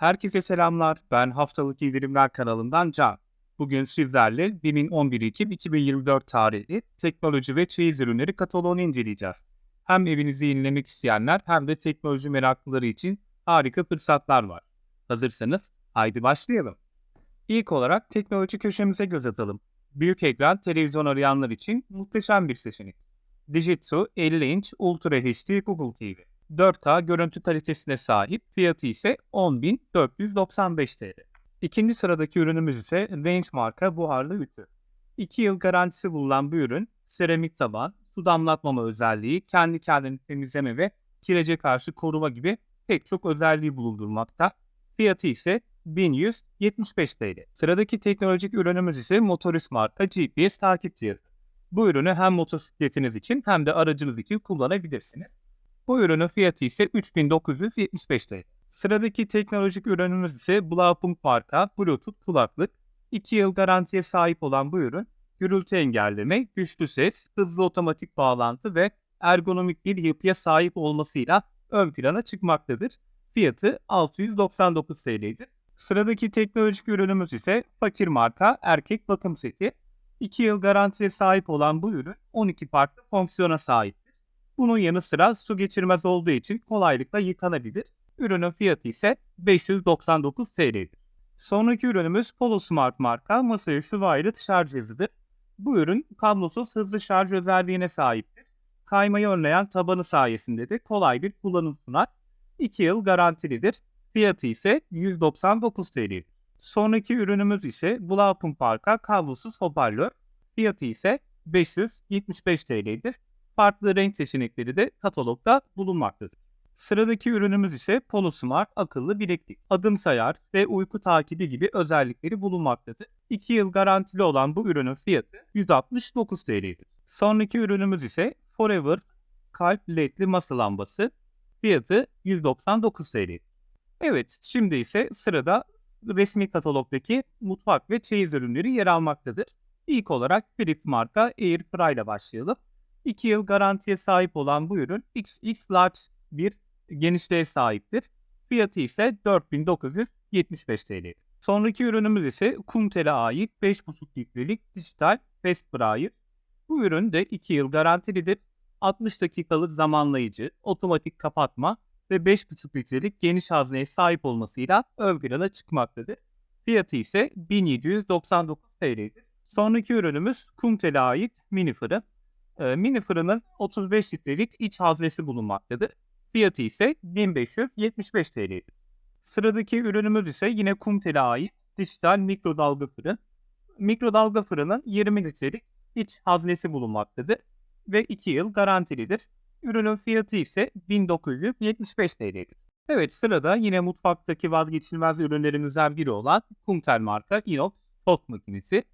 Herkese selamlar. Ben Haftalık İndirimler kanalından Can. Bugün sizlerle 2011 Ekim 2024 tarihli teknoloji ve çeyiz ürünleri kataloğunu inceleyeceğiz. Hem evinizi yenilemek isteyenler hem de teknoloji meraklıları için harika fırsatlar var. Hazırsanız haydi başlayalım. İlk olarak teknoloji köşemize göz atalım. Büyük ekran televizyon arayanlar için muhteşem bir seçenek. Dijitsu 50 inç Ultra HD Google TV. 4K görüntü kalitesine sahip, fiyatı ise 10.495 TL. İkinci sıradaki ürünümüz ise Range marka buharlı ütü. 2 yıl garantisi bulunan bu ürün, seramik taban, su damlatmama özelliği, kendi kendini temizleme ve kirece karşı koruma gibi pek çok özelliği bulundurmakta. Fiyatı ise 1175 TL. Sıradaki teknolojik ürünümüz ise Motoris marka GPS takip cihazı. Bu ürünü hem motosikletiniz için hem de aracınız için kullanabilirsiniz. Bu ürünün fiyatı ise 3975 TL. Sıradaki teknolojik ürünümüz ise Blaupunkt marka Bluetooth kulaklık. 2 yıl garantiye sahip olan bu ürün gürültü engelleme, güçlü ses, hızlı otomatik bağlantı ve ergonomik bir yapıya sahip olmasıyla ön plana çıkmaktadır. Fiyatı 699 TL'dir. Sıradaki teknolojik ürünümüz ise Fakir marka erkek bakım seti. 2 yıl garantiye sahip olan bu ürün 12 farklı fonksiyona sahiptir. Bunun yanı sıra su geçirmez olduğu için kolaylıkla yıkanabilir. Ürünün fiyatı ise 599 TL'dir. Sonraki ürünümüz Polo Smart marka masaüstü wireless şarj cihazıdır. Bu ürün kablosuz hızlı şarj özelliğine sahiptir. Kaymayı önleyen tabanı sayesinde de kolay bir kullanım sunar. 2 yıl garantilidir. Fiyatı ise 199 TL. Sonraki ürünümüz ise Blaupunkt marka kablosuz hoparlör. Fiyatı ise 575 TL'dir. Farklı renk seçenekleri de katalogda bulunmaktadır. Sıradaki ürünümüz ise Polo akıllı bileklik. Adım sayar ve uyku takibi gibi özellikleri bulunmaktadır. 2 yıl garantili olan bu ürünün fiyatı 169 TL'dir. Sonraki ürünümüz ise Forever kalp ledli masa lambası. Fiyatı 199 TL'dir. Evet, şimdi ise sırada resmi katalogdaki mutfak ve çeyiz ürünleri yer almaktadır. İlk olarak Philips marka Air Fry ile başlayalım. 2 yıl garantiye sahip olan bu ürün XX Large bir genişliğe sahiptir. Fiyatı ise 4975 TL. Sonraki ürünümüz ise Kumtel'e ait 5,5 litrelik dijital fast fryer. Bu ürün de 2 yıl garantilidir. 60 dakikalık zamanlayıcı, otomatik kapatma ve 5,5 litrelik geniş hazneye sahip olmasıyla ön plana çıkmaktadır. Fiyatı ise 1799 TL'dir. Sonraki ürünümüz Kumtel'e ait mini fırın. Ee, mini fırının 35 litrelik iç haznesi bulunmaktadır. Fiyatı ise 1575 TL'dir. Sıradaki ürünümüz ise yine Kumtel'e ait dijital mikrodalga fırın. Mikrodalga fırının 20 litrelik iç haznesi bulunmaktadır ve 2 yıl garantilidir. Ürünün fiyatı ise 1975 TL'dir. Evet sırada yine mutfaktaki vazgeçilmez ürünlerimizden biri olan Kumtel marka inox tost makinesi.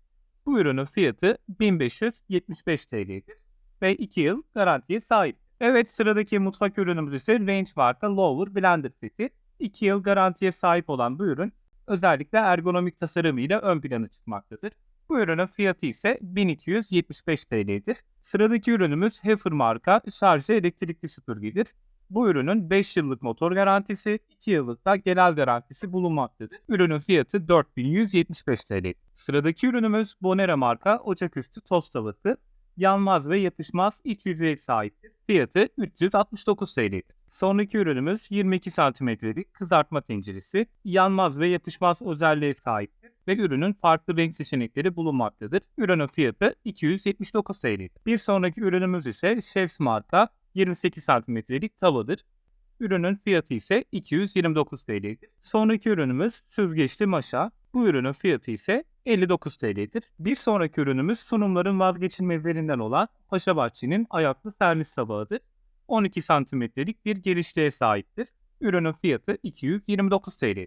Bu ürünün fiyatı 1575 TL'dir ve 2 yıl garantiye sahip. Evet sıradaki mutfak ürünümüz ise Range marka Lower Blender seti. 2 yıl garantiye sahip olan bu ürün özellikle ergonomik tasarımıyla ön plana çıkmaktadır. Bu ürünün fiyatı ise 1275 TL'dir. Sıradaki ürünümüz Heifer marka şarjı elektrikli süpürgedir. Bu ürünün 5 yıllık motor garantisi, 2 yıllık da genel garantisi bulunmaktadır. Ürünün fiyatı 4175 TL. Sıradaki ürünümüz Bonera marka ocaküstü tost tavası. Yanmaz ve yapışmaz iç yüzeye sahiptir. Fiyatı 369 TL. Sonraki ürünümüz 22 santimetrelik kızartma tenceresi. Yanmaz ve yapışmaz özelliğe sahiptir ve ürünün farklı renk seçenekleri bulunmaktadır. Ürünün fiyatı 279 TL. Bir sonraki ürünümüz ise Chefs marka 28 santimetrelik tavadır. Ürünün fiyatı ise 229 TL'dir. Sonraki ürünümüz süzgeçli maşa. Bu ürünün fiyatı ise 59 TL'dir. Bir sonraki ürünümüz sunumların vazgeçilmezlerinden olan Paşabahçe'nin ayaklı servis tabağıdır. 12 santimetrelik bir genişliğe sahiptir. Ürünün fiyatı 229 TL.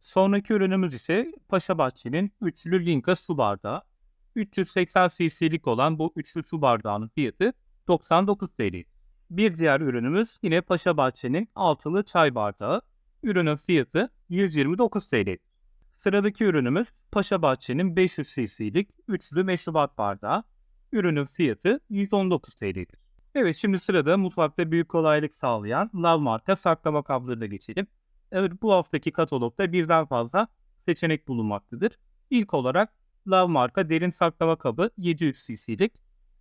Sonraki ürünümüz ise Paşabahçe'nin üçlü Linka su bardağı. 380 cc'lik olan bu üçlü su bardağının fiyatı 99 TL. Bir diğer ürünümüz yine Paşabahçe'nin altılı çay bardağı. Ürünün fiyatı 129 TL. Sıradaki ürünümüz Paşabahçe'nin 500 cc'lik üçlü meşrubat bardağı. Ürünün fiyatı 119 TL'dir. Evet şimdi sırada mutfakta büyük kolaylık sağlayan Lav marka saklama kablarına geçelim. Evet bu haftaki katalogda birden fazla seçenek bulunmaktadır. İlk olarak Love marka derin saklama kabı 700 cc'lik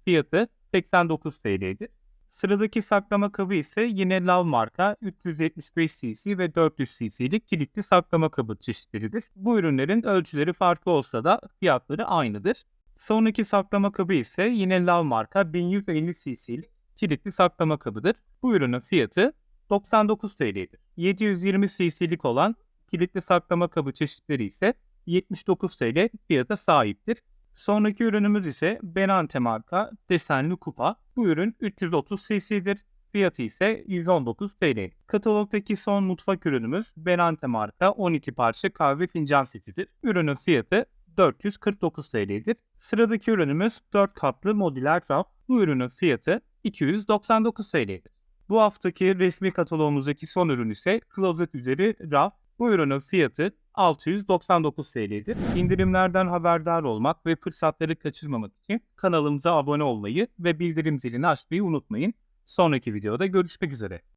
fiyatı 89 TL'dir. Sıradaki saklama kabı ise yine Love marka 375 cc ve 400 cc'lik kilitli saklama kabı çeşitleridir. Bu ürünlerin ölçüleri farklı olsa da fiyatları aynıdır. Sonraki saklama kabı ise yine Love marka 1150 cc'lik kilitli saklama kabıdır. Bu ürünün fiyatı 99 TL'dir. 720 cc'lik olan kilitli saklama kabı çeşitleri ise 79 TL fiyata sahiptir. Sonraki ürünümüz ise Benante marka desenli kupa. Bu ürün 330 cc'dir. Fiyatı ise 119 TL. Katalogdaki son mutfak ürünümüz Benante marka 12 parça kahve fincan setidir. Ürünün fiyatı 449 TL'dir. Sıradaki ürünümüz 4 katlı modüler raf. Bu ürünün fiyatı 299 TL'dir. Bu haftaki resmi kataloğumuzdaki son ürün ise klozet üzeri raf. Bu ürünün fiyatı 699 TL'dir. İndirimlerden haberdar olmak ve fırsatları kaçırmamak için kanalımıza abone olmayı ve bildirim zilini açmayı unutmayın. Sonraki videoda görüşmek üzere.